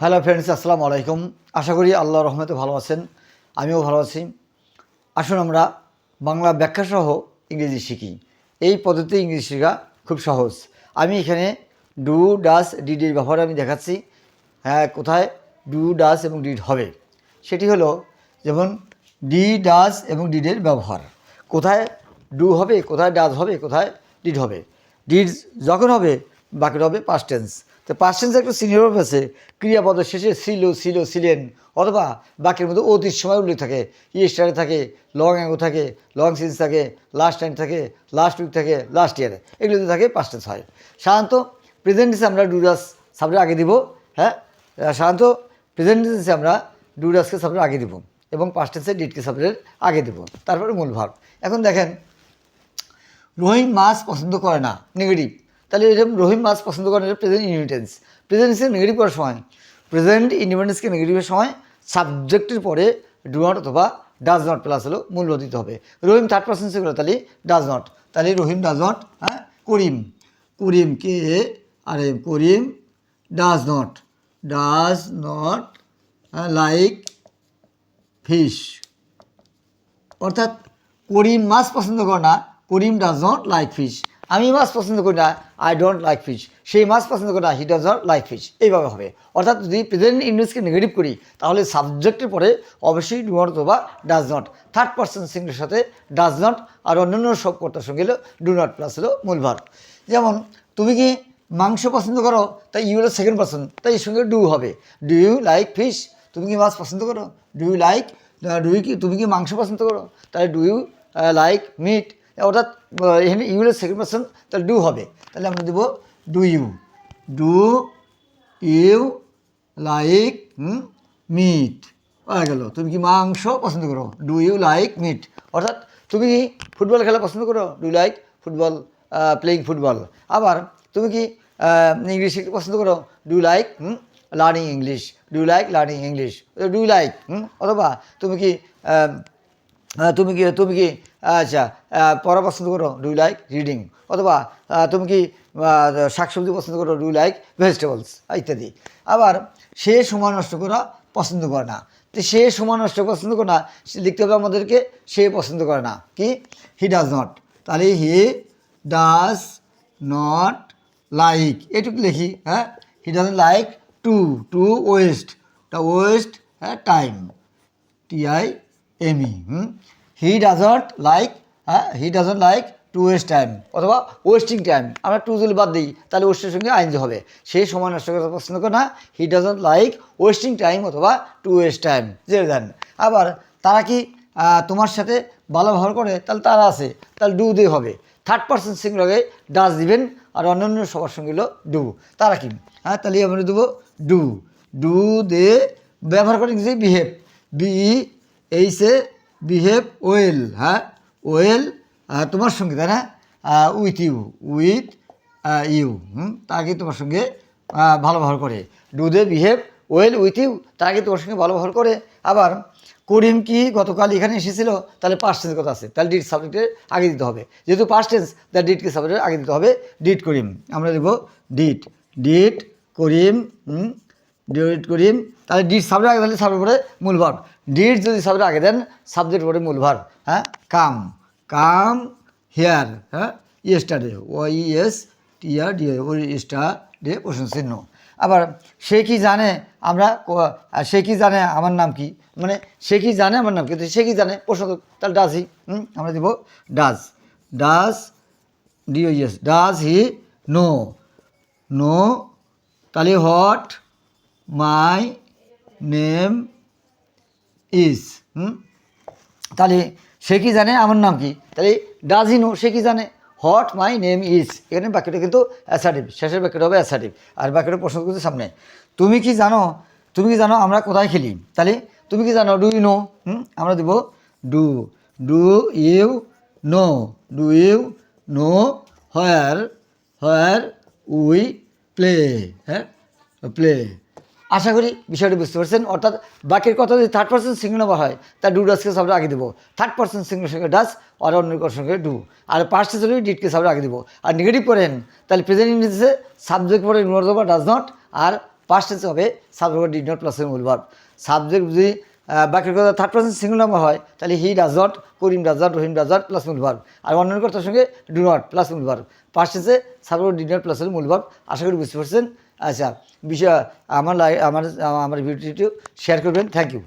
Hello friends আসসালামু আলাইকুম। আশা করি আল্লাহ রহমতে ভালো আছেন। আমিও ভালো আছি। আসুন আমরা বাংলা ব্যাখ্যাসহ ইংরেজি শিখি। এই পদ্ধতি ইংরেজি শেখা খুব সহজ। আমি এখানে ডু ডাস ডিডের ব্যবহার আমি দেখাচ্ছি। হ্যাঁ কোথায় ডু ডাস এবং ডিড হবে। সেটি হলো যেমন ডি ডাস এবং ডিডের ব্যবহার। কোথায় ডু হবে, কোথায় ডাস হবে, কোথায় ডিড হবে। ডিড যখন হবে বাকিটা হবে পাস্ট টেন্স তো পাস্ট টেন্স একটা সিনিয়র আছে ক্রিয়াপদের শেষে ছিল ছিল, ছিলেন, অথবা বাকির মধ্যে অতীত সময় উল্লেখ থাকে। ইস্টারে থাকে লং অ্যাঙ্গো থাকে লং সিন্স থাকে লাস্ট টাইম থাকে লাস্ট উইক থাকে লাস্ট ইয়ারে এগুলোতে থাকে পাস্ট টেন্স হয়। সাধারণত প্রেজেন্ট আমরা ডুরাস সাবজেক্ট আগে দিব হ্যাঁ? সাধারণত প্রেজেন্ট আমরা ডুরাসকে সাবজেক্ট আগে দিব এবং পাস্ট টেন্সে ডিটকে সাবজেক্ট আগে দিব। তারপরে মূল ভাব। এখন দেখেন রহিম মাছ পছন্দ করে না নেগেটিভ তাহলে এরকম রহিম মাছ পছন্দ করে না এটা প্রেজেন্ট ইনডিপেন্ডেন্স প্রেজেন্টকে নেগেটিভ করার সময়। প্রেজেন্ট ইন্ডিপেন্ডেন্সকে নেগেটিভের সময় সাবজেক্টের পরে ডু নট অথবা ডাজ নট প্লাস হলো মূল্য দিতে হবে। রহিম থার্ড পার্সন সেগুলো তাহলে ডাজ নট তাহলে রহিম ডাজ নট হ্যাঁ? করিম। করিম কে? আরে Karim does not does not like fish অর্থাৎ করিম মাছ পছন্দ করে না, Karim does not like fish আমি মাছ পছন্দ করি না আই ডোন্ট লাইক ফিশ সেই মাছ পছন্দ করে না he does not like fish এইভাবে হবে। অর্থাৎ যদি প্রেজেন্ট ইংলিশকে নেগেটিভ করি, তাহলে সাবজেক্টের পরে অবশ্যই ডু নট অথবা ডাজ নট থার্ড পার্সন সিঙ্গের সাথে ডাজ নট আর অন্যান্য সব কর্তার সঙ্গে হলো ডু নট প্লাস হলো মূল ভার যেমন, তুমি কি মাংস পছন্দ করো? তাই ইউ হলো সেকেন্ড পার্সন তাই এর সঙ্গে ডু হবে। ডু ইউ লাইক ফিশ তুমি কি মাছ পছন্দ করো? Do you like do you কি, তুমি কি মাংস পছন্দ করো? তাহলে ডু ইউ লাইক মিট অর্থাৎ এখানে ইউ হলো সেকেন্ড পার্সন তাহলে ডু হবে। তাহলে আমরা দেবো do you do you like meat হয়ে গেল। তুমি কি মাংস পছন্দ করো? ডু ইউ লাইক মিট অর্থাৎ, তুমি কি ফুটবল খেলা পছন্দ করো? Do like football playing football আবার, তুমি কি ইংলিশ পছন্দ করো? Do like learning English do like learning English do like অথবা, তুমি কি তুমি কি তুমি কি আচ্ছা পড়া পছন্দ করো ডু লাইক রিডিং অথবা তুমি কি শাকসবজি পছন্দ করো ডু লাইক ভেজিটেবলস ইত্যাদি। আবার, সে সময় নষ্ট করা পছন্দ করে না। তো সে সময় নষ্ট পছন্দ করে না লিখতে হবে আমাদেরকে, সে পছন্দ করে না। কি? হি ডাজ নট তাহলে হি ডাজ নট লাইক এটুকু লিখি হ্যাঁ? He does like to to waste the waste হ্যাঁ টাইম টিআই এমই হুম? হি ডাজন্ট লাইক হ্যাঁ? He doesn't like to waste time অথবা ওয়েস্টিং টাইম আমরা টু যদি বাদ দিই, তাহলে ওয়েস্টের সঙ্গে আইন হবে। সেই সময় নষ্ট করতে পছন্দ করে না। He doesn't like wasting time অথবা টু ওয়েস্ট টাইম যে দেন আবার তারা কি তোমার সাথে ভালো ব্যবহার করে? তাহলে তারা আছে। তাহলে ডু দিয়ে হবে। থার্ড পার্সন সিঙ্গুলারে ডাস দিবেন, আর অন্যান্য সবার সঙ্গে হলো ডু তারা কি? হ্যাঁ তাহলে আমরা দেবো ডু ডু দে ব্যবহার করে ইংরেজি বিহেভ বি এইসে বিহেভ ওয়েল হ্যাঁ? ওয়েল তোমার সঙ্গে, তাই না? উইথ ইউ উইথ ইউ হুম? তাকে তোমার সঙ্গে ভালো ব্যবহার করে? Do they behave well with you তাকে তোমার সঙ্গে ভালো ব্যবহার করে? আবার, করিম কি গতকাল এখানে এসেছিল? তাহলে পাস্ট টেন্স কথা আছে। তাহলে ডিট সাবজেক্টের আগে দিতে হবে। যেহেতু পাস্ট টেন্স তাহলে ডিটকে সাবজেক্টের আগে দিতে হবে। ডিট করিম। আমরা দেবো ডিট ডিট করিম ডিট করিম। তাহলে ডিট সাবজেক্ট আগে তাহলে সাবজেক্ট পরে মূল ভার ডিট যদি সাবজেক্ট আগে দেন সাবজেক্ট পরে মূল ভার হ্যাঁ? কাম কাম হেয়ার হ্যাঁ? ইয়েস্টারডে ও E S T R D ও ইয়েস্টারডে প্রশ্ন চিহ্ন। আবার সে কি জানে আমরা সে কি জানে আমার নাম কি? মানে সে কি জানে আমার নাম কি? তো সে কি জানে? প্রশ্ন তাহলে ডাজই হুম? আমরা দিব does does do yes does he know no তাহলে হোয়াট মাই নেম ইজ হুম? তাহলে সে কি জানে? আমার নাম কি? তাহলে ডাজ হি নো সে কি জানে? হোয়াট মাই নেম ইজ এখানে বাক্যটা কিন্তু অ্যাসার্টিভ শেষের বাক্যটা হবে অ্যাসার্টিভ আর বাক্যটা প্রশ্ন করতে সামনে। তুমি কি জানো? তুমি কি জানো আমরা কোথায় খেলি? তাহলে তুমি কি জানো? ডু ইউ নো হুম? আমরা দেবো do do you know do you know where where we play হ্যাঁ? প্লে আশা করি বিষয়টি বুঝতে পারছেন। অর্থাৎ বাকির কথা যদি থার্ড পার্সন সিঙ্গল নাম্বার হয় তা ডু ডাসকে সবটা আগে দেবো। থার্ড পার্সন সিঙ্গের সঙ্গে ডাস আর অন্য কারোর সঙ্গে ডু আর পার্সে চলে ডিটকে সবটা আগে দেবো। আর নেগেটিভ পড়েন তাহলে প্রেজেন্ট ইংলিশে সাবজেক্ট পড়ে ইগনোর দেবো ডাজ নট আর পাস্ট হবে সাবজেক্ট ডিড নট প্লাস মূল সাবজেক্ট যদি আহ, বাক্যের কথা থার্ড পার্সন সিঙ্গুল নাম্বার হয় তাহলে he does not Karim does not Rahim does not plus মূল ভার্ব আর অন্যান্য কথার সঙ্গে ডু নট প্লাস মূল ভার্ব পাস্ট ডি সাবজেক্ট ডিড নট প্লাস মূল ভার্ব আশা করি বুঝতে পারছেন। আচ্ছা বিষয় আমার আমার আমার ভিডিওটি শেয়ার করবেন। Thank you